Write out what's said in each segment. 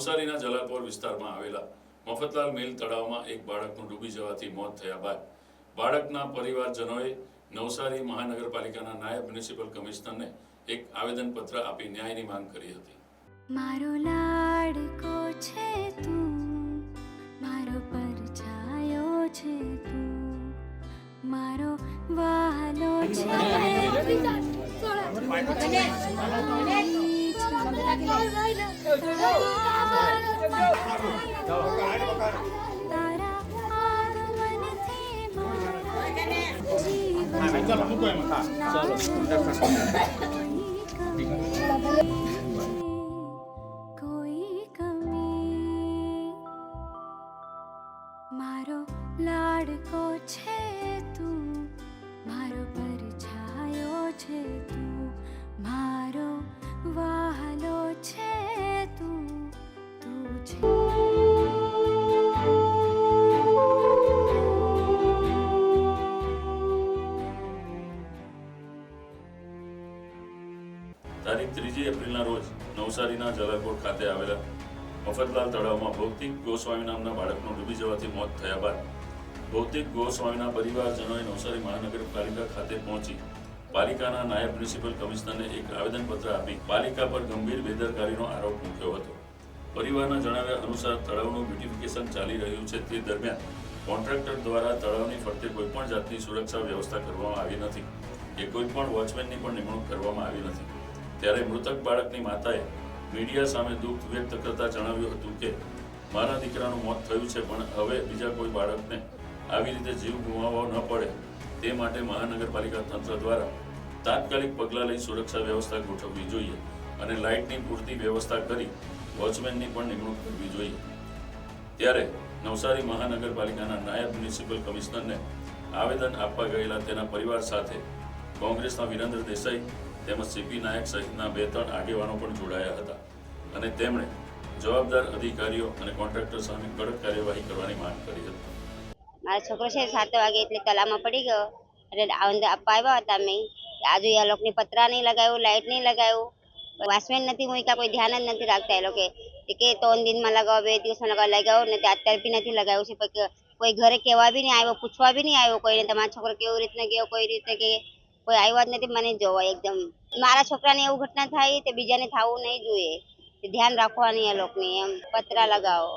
નવસારીના જલાલપોર વિસ્તારમાં આવેલા મફતલાલ મિલ તળાવમાં એક બાળકનું ડૂબી જવાથી મોત થયા બાદ બાળકના પરિવારજનોએ નવસારી મહાનગરપાલિકાના નાયબ મ્યુનિસિપલ કમિશનરને એક આવેદનપત્ર આપી ન્યાયની માંગ કરી હતી. મારો લાડકો છે તું મારો પરછાયો છે તું મારો વાલો છે મારા જીવન કોઈ કમી મારો લાડકો છે તું મારો પરછાયો છે તું મારો વહાલો તારીખ ત્રીજી એપ્રિલના રોજ નવસારીના જલાકોટ ખાતે આવેલા મફતલાલ તળાવમાં ભૌતિક ગોસ્વામી નામના બાળકનું ડૂબી જવાથી મોત થયા બાદ ભૌતિક ગોસ્વામીના પરિવારજનોએ નવસારી મહાનગરપાલિકા ખાતે પહોંચી પાલિકાના નાયબ પ્રિન્સિપલ કમિશનરને એક આવેદનપત્ર આપી પાલિકા પર ગંભીર બેદરકારીનો આરોપ મૂક્યો હતો. પરિવારના જણાવ્યા અનુસાર તળાવનું બ્યુટિફિકેશન ચાલી રહ્યું છે તે દરમિયાન કોન્ટ્રાક્ટર દ્વારા તળાવની ફરતે કોઈપણ જાતની સુરક્ષા વ્યવસ્થા કરવામાં આવી નથી. કે કોઈપણ વોચમેનની પણ નિમણૂક કરવામાં આવી નથી. ત્યારે મૃતક બાળકની માતાએ મીડિયા સામે દુઃખ વ્યક્ત કરતા જણાવ્યું હતું કે, મારા દીકરાનું મોત થયું છે, પણ હવે બીજા કોઈ બાળકને આવી રીતે જીવ ગુમાવવો ન પડે. તે માટે મહાનગરપાલિકા તંત્ર દ્વારા તાત્કાલિક પગલાં લઈ સુરક્ષા વ્યવસ્થા ગોઠવવી જોઈએ અને લાઇટની પૂરતી વ્યવસ્થા કરી વોચમેનની પણ નિમણૂક કરવી જોઈએ. ત્યારે નવસારી મહાનગરપાલિકાના નાયબ મ્યુનિસિપલ કમિશનરને આવેદન આપવા ગયેલા તેના પરિવાર સાથે કોંગ્રેસના વિરેન્દ્ર દેસાઈ તેમજ સીપી નાયક સહિતના બે ત્રણ આગેવાનો પણ જોડાયા હતા અને તેમણે જવાબદાર અધિકારીઓ અને કોન્ટ્રાક્ટર સામે કડક કાર્યવાહી કરવાની માંગ કરી હતી. મારો છોકરો છે સાત વાગે એટલે તલામાં પડી ગયો એટલે આપવા આવ્યા હતા અમે આજુ આ લોકોને પતરા નહીં લગાવ્યું લાઇટ નહીં લગાવ્યું. વાસમેન નથી મૂક્યા, કોઈ ધ્યાન જ નથી રાખતા એ લોકો. કે ત્રણ દિનમાં લગાવો, બે દિવસમાં લગાવો લગાવો ને અત્યારે બી નથી લગાવ્યું છે. કોઈ ઘરે કહેવા બી નહીં આવ્યો, પૂછવા બી નહીં આવ્યો કોઈને, તમારો છોકરો કેવી રીતના ગયો, કોઈ રીતે કે કોઈ આવ્યા જ નથી, મને જોવા એકદમ. મારા છોકરાને એવું ઘટના થાય તે બીજાને થવું નહીં જોઈએ. ધ્યાન રાખવાની એ લોકોને, એમ. પતરા લગાવો.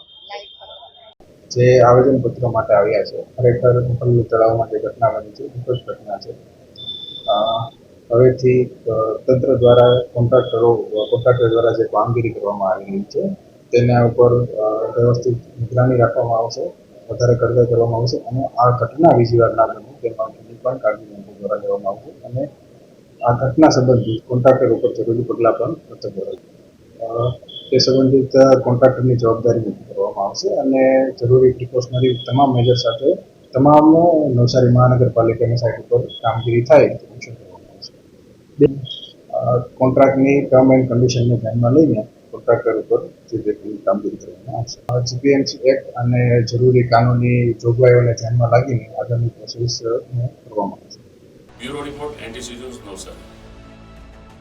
જે આવેદનપત્ર માટે આવ્યા છે, ખરેખર પલ્લુ તળાવ માટે ઘટના બની છે દુઃખદ ઘટના છે. હવેથી તંત્ર દ્વારા કોન્ટ્રાક્ટરો કોન્ટ્રાક્ટર દ્વારા જે કામગીરી કરવામાં આવી રહી છે, તેના ઉપર વ્યવસ્થિત નિગરાની રાખવામાં આવશે, વધારે કડકાઈ કરવામાં આવશે અને આ ઘટના બીજી વાર ના બને તે માટેની પણ કાળજી દ્વારા લેવામાં આવશે. અને આ ઘટના સંબંધિત કોન્ટ્રાક્ટર ઉપર જરૂરી પગલાં પણ કર્તવ્ય રહેશે તે સંબંધિત કોન્ટ્રાક્ટરની જવાબદારી નક્કી કરવામાં આવશે અને જરૂરી પ્રિકોશનરી તમામ મેજર સાથે તમામ નવસારી મહાનગરપાલિકાની સાઇટ ઉપર કામગીરી થાય કરવામાં આવશે. કોન્ટ્રાક્ટની ટર્મ એન્ડ કન્ડિશનને ધ્યાનમાં લઈને કોન્ટ્રાક્ટર ઉપર જે વ્યક્તિની કામગીરી કરવામાં આવશે. જીપીએમસી એક્ટ અને જરૂરી કાનૂની જોગવાઈઓને ધ્યાનમાં લાગીને આગળની પ્રોસેસ કરવામાં આવશે. બ્યુરો રિપોર્ટ એન્ટી નવસારી.